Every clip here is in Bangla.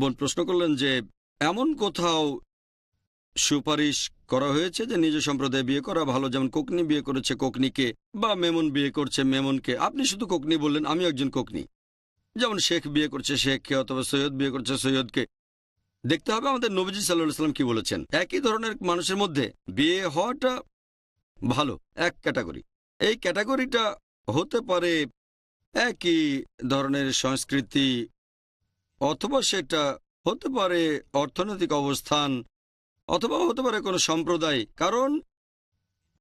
বোন প্রশ্ন করলেন যে, এমন কোথাও সুপারিশ করা হয়েছে যে নিজ সম্প্রদায়ে বিয়ে করা ভালো? যেমন কোকনি বিয়ে করেছে কোকনিকে বা মেমন বিয়ে করছে মেমনকে। আপনি শুধু কোকনি বললেন আমি একজন কোকনি। যেমন শেখ বিয়ে করছে শেখকে অথবা সৈয়দ বিয়ে করছে সৈয়দকে। দেখতে হবে আমাদের নবীজি সাল্লাহ সাল্লাম কি বলেছেন। একই ধরনের মানুষের মধ্যে বিয়ে হওয়াটা ভালো, এক ক্যাটাগরি। এই ক্যাটাগরিটা হতে পারে একই ধরনের সংস্কৃতি অথবা সেটা হতে পারে অর্থনৈতিক অবস্থান, অথবা হতে পারে কোনো সম্প্রদায়, কারণ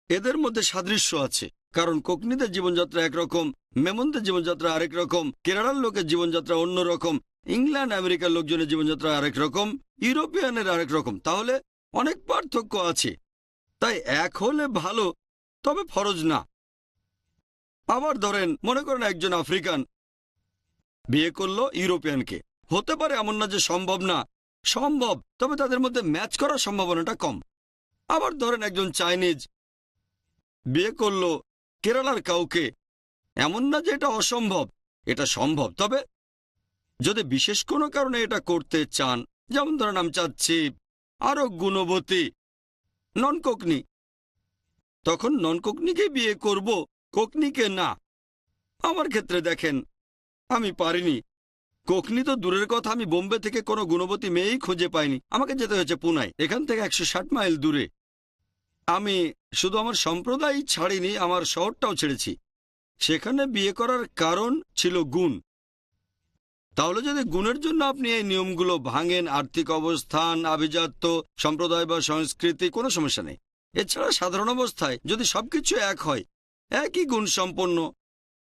এদের মধ্যে সাদৃশ্য আছে। কারণ কোকনিদের জীবনযাত্রা একরকম, মেমনদের জীবনযাত্রা আরেক রকম, কেরালার লোকের জীবনযাত্রা অন্য রকম, ইংল্যান্ড, আমেরিকার লোকজনের জীবনযাত্রা আরেক রকম, ইউরোপিয়ানের আরেক রকম। তাহলে অনেক পার্থক্য আছে। তাই এক হলে ভালো, তবে ফরজ না। আবার ধরেন, মনে করেন একজন আফ্রিকান বিয়ে করল ইউরোপিয়ানকে। হতে পারে এমন না যে সম্ভব না। সম্ভব, তবে তাদের মধ্যে ম্যাচ করার সম্ভাবনাটা কম। আবার ধরেন একজন চাইনিজ বিয়ে করল কেরালার কাউকে। এমন না যে এটা অসম্ভব, এটা সম্ভব। তবে যদি বিশেষ কোনো কারণে এটা করতে চান, যেমন ধরেন আমি চাচ্ছি আরও গুণবতী নন কোকনি তখন নন কোকনিকে বিয়ে করব, কোকনিকে না। আমার ক্ষেত্রে দেখেন, আমি পারিনি। কোকনি তো দূরের কথা, আমি বোম্বে থেকে কোনো গুণবতী মেয়েই খুঁজে পাইনি। আমাকে যেতে হয়েছে পুনায়, এখান থেকে একশো ষাট মাইল দূরে। আমি শুধু আমার সম্প্রদায় ছাড়িনি, আমার শহরটাও ছেড়েছি। সেখানে বিয়ে করার কারণ ছিল গুণ। তাহলে যদি গুণের জন্য আপনি এই নিয়মগুলো ভাঙেন, আর্থিক অবস্থান, আভিজাত্য, সম্প্রদায় বা সংস্কৃতি, কোনো সমস্যা নেই। এছাড়া সাধারণ অবস্থায় যদি সবকিছু এক হয়, একই গুণ সম্পন্ন।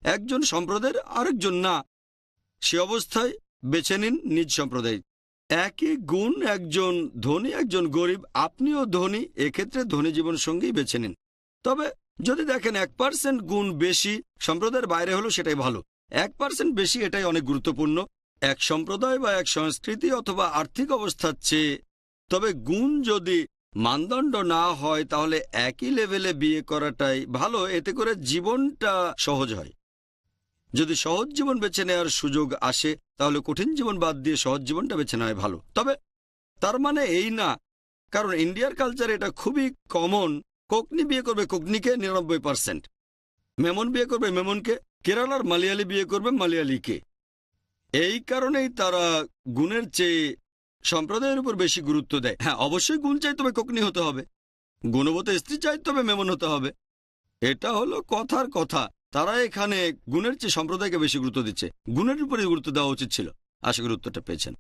একজন সম্প্রদায়ের আরেকজন না। সে অবস্থায় বেছে নিন নিজ সম্প্রদায়। একই গুণ, একজন ধনী, একজন গরিব, আপনিও ধনী, এক্ষেত্রে ধনী জীবন সঙ্গী বেছে নিন। তবে যদি দেখেন এক পার্সেন্ট গুণ বেশি সম্প্রদায়ের বাইরে হলো, সেটাই ভালো। এক পার্সেন্ট বেশি এটাই অনেক গুরুত্বপূর্ণ। এক সম্প্রদায় বা এক সংস্কৃতি অথবা আর্থিক অবস্থার চেয়ে, তবে গুণ যদি মানদণ্ড না হয়, তাহলে একই লেভেলে বিয়ে করাটাই ভালো। এতে করে জীবনটা সহজ হয়। যদি সহজ জীবন বেছে নেওয়ার সুযোগ আসে, তাহলে কঠিন জীবন বাদ দিয়ে সহজ জীবনটা বেছে নেওয়া ভালো। তবে তার মানে এই না, কারণ ইন্ডিয়ার কালচারে এটা খুবই কমন। কোকনি বিয়ে করবে কোকনিকে নিরানব্বই পার্সেন্ট। মেমন বিয়ে করবে মেমনকে, কেরালার মালিয়ালি বিয়ে করবে মালিয়ালিকে। এই কারণেই তারা গুণের চেয়ে সম্প্রদায়ের উপর বেশি গুরুত্ব দেয়। হ্যাঁ অবশ্যই গুণ চাই, তবে কোকনি হতে হবে। গুণবত স্ত্রী চাই, তবে মেমন হতে হবে। এটা হলো কথার কথা। তারা এখানে গুণের চেয়ে সম্প্রদায়কে বেশি গুরুত্ব দিচ্ছে। গুণের উপরে গুরুত্ব দেওয়া উচিত ছিল। আশা করি উত্তরটা পেয়েছেন।